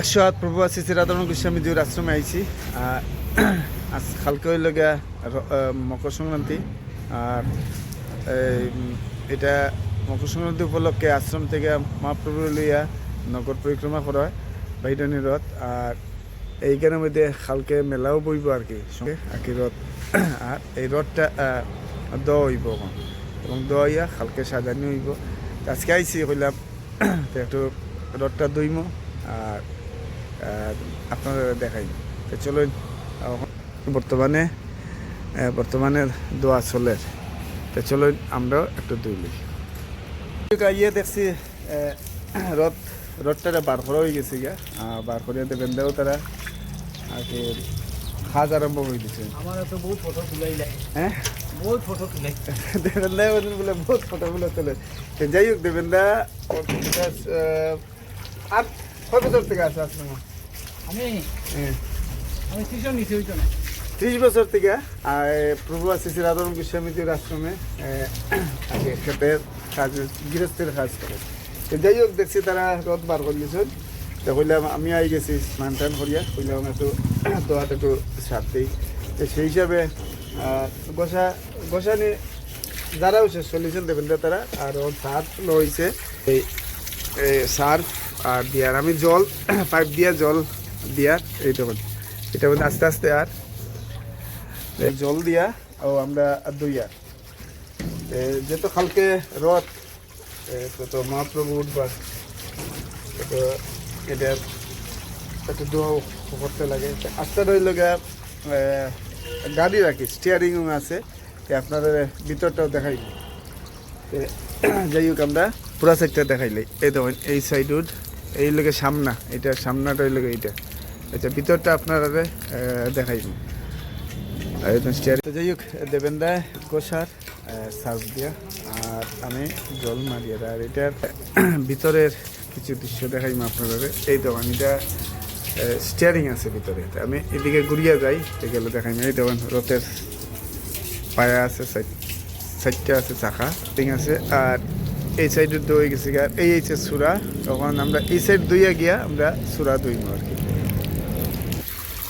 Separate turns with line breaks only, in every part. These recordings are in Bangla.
একশো আট প্রভু আছে রাধারণ গোস্বামী জিউর আশ্রমে আইছি। আজ কালকে হইল মকর সংক্রান্তি। আর এটা মকর সংক্রান্তি উপলক্ষে আশ্রম থেকে মহাপ্রভু লইয়া নগর পরিক্রমা করা হয় বাইডানি রথ। আর এইখানের মধ্যে কালকে মেলাও বইব আর কি আর রথ। আর এই রথটা দ হইব এবং দ হইয়া কালকে সাজানি হইব। আজকে আইসি কইলাম তো একটু রথটা দইম। আর আহ, আপনারা দেখাই। তো চলুন বর্তমানে বর্তমানে দোয়া চলে। তো চলুন আমরাও একটু দৌড়ি ইয়ে দেখছি রথ রথটা বার করা হয়ে গেছে গিয়া বার করিয়া দেবেন দেও তারা আর কি খাজ আরম্ভ হয়ে গেছে।
আমার তো বহুত ফটো তুলাই
হ্যাঁ?
বহুত ফটো তুলাই।
দেবেন দা বলে বহুত ফটোগুলো তোলে যাই হোক দেবেন দা কয় বছর থেকে আছে আশ্রম
আমি আমি টিউশন নিছি হইতো না
ত্রিশ বছর থেকে আর প্রভু আসিস রাধারণ গোস্বামীজির আশ্রমে আগে কাজ গৃহস্থের কাজ করে। তো যাই হোক দেখছি তারা রথ বার করিয়েছেন তো কইলাম আমি আই গেছি স্নান টান করিয়া কইলাম একটু দোয়াত একটু সার দিই। তো সেই হিসাবে আহ, গোসা গোসানি যারাও শেষ চলিয়েছেন দেবেন তারা আর ওর সার লইছে। এই এই সার আর দিয়ার আমি জল পাইপ দিয়া জল দিয়ার এই তখন এটা মধ্যে আস্তে আস্তে আর। জল দিয়া, ও আমরা দইয়া। যেহেতু কালকে রথ তো মহাপ্রভু উঠবার। তো এটা একটু দোয়া করতে লাগে। আস্তে রইল গাড়ি রাখি স্টিয়ারিং আছে। তো আপনারা ভিতরটাও দেখাই যাই হোক আমরা পুরা সেক্টর দেখাইলাই এই দেখুন, এই সাইড এই লোকে সামনা এটা সামনাটা ওই লোকে এইটা। আচ্ছা ভিতরটা আপনারা দেখাই যাই হোক দেবেন দা গোসার সার্ভ দিয়া, আর আমি জল মারিয়া আর এটার ভিতরের কিছু দৃশ্য দেখাইম আপনাদের এই দোকান, এটা স্টিয়ারিং আছে ভিতরে। আমি এদিকে ঘুরিয়া যাই তো গেলে দেখাইম এই দোকান, রথের পায়া আছে সাইড সাইডটা আছে চাকা ঠিক আছে, আর এই সাইডে দই গেছে গিয়া এই হচ্ছে সুরা। তখন আমরা এই সাইড দইয়া গিয়া আমরা সুরা দইম আর কি।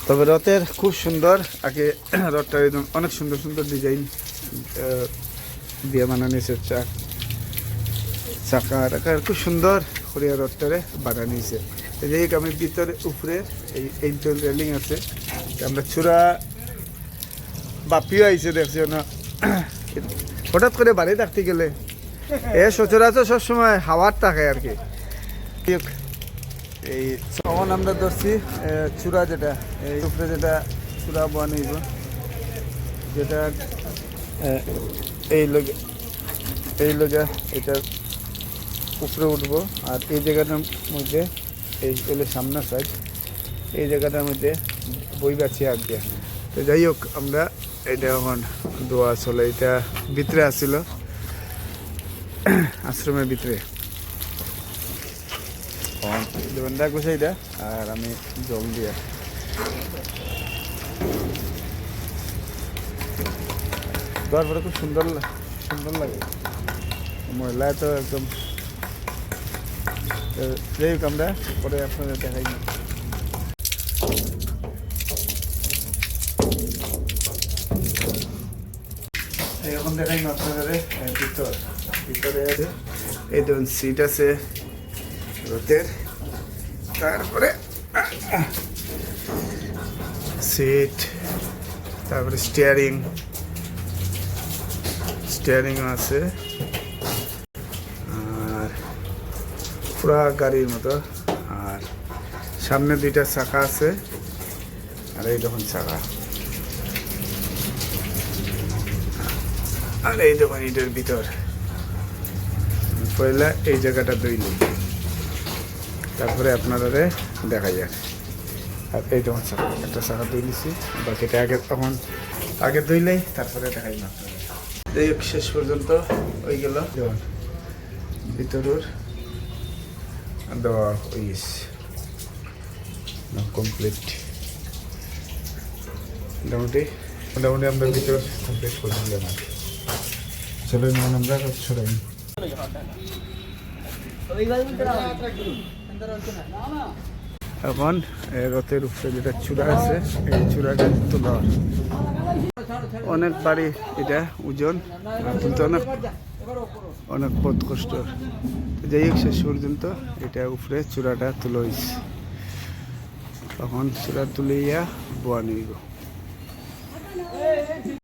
তবে রথের খুব সুন্দর। আগে রথটা একদম অনেক সুন্দর সুন্দর ডিজাইন দিয়ে বানানো হয়েছে। চাক চাকা টাকার খুব সুন্দর করিয়া রথটারে বানানো হয়েছে। যাই আমি ভিতরে উপরে এই এই রেলিং আছে। আমরা চূড়া বাপিও আইছে দেখছি। না হঠাৎ করে বাড়ি থাকতে গেলে এ সচরাচর সবসময় হাওয়ার থাকে আর কি। এই তখন আমরা ধরছি চূড়া যেটা, এই উপরে যেটা চূড়া বানিয়ে নিব, যেটা এই লোকে এই লোকে এটা উপরে উঠবো, আর এই জায়গাটার মধ্যে, এই হলো সামনের সাইড এই জায়গাটার মধ্যে বই বাছি আগ দিয়া তো যাই হোক, আমরা এটা এখন দোয়া চলে এটা ভিতরে আসছিল আশ্রমের ভিতরে। গুছাই গোসাইটা আর আমি জল দিয়া। দেওয়ার পরে খুব সুন্দর সুন্দর লাগে। মহিলা তো একদম যাই হোক আমরা পরে আপনাদের দেখাই। না এখন দেখাই আপনাদের ভিতর, ভিতরে আছে। এই ধরুন সিট আছে রথের। তারপরে সিট তারপরে স্টিয়ারিং স্টিয়ারিংও আছে। আর পুরা গাড়ির মতো। আর সামনে দুইটা চাকা আছে। আর এই দেখুন চাকা আর এই দেখুন এটার ভিতর। পয়লা এই জায়গাটা দইলি তারপরে আপনারা দেখা যাক। আর এই তোমার চাকা একটা চাকা দই নিছি বাকিটা আগে তখন, আগে দইলাই তারপরে দেখাই না হোক শেষ পর্যন্ত ওই গেল। যেমন ভিতরের দেওয়া হয়ে কমপ্লিট মোটামুটি মোটামুটি আমরা ভিতর কমপ্লিট করে দিলাম আর। চলো এখন আমরা ছড়াই এখন রথের উপরে যেটা চূড়া আছে, এই চূড়াটা তোলা। অনেক বাড়ি এটা ওজন তুলতে অনেক অনেক পথ কষ্ট। যাই হোক, শেষ পর্যন্ত এটা উপরে চূড়াটা তুলে হয়েছে তখন চূড়া তুলিয়া বোয়া নিব।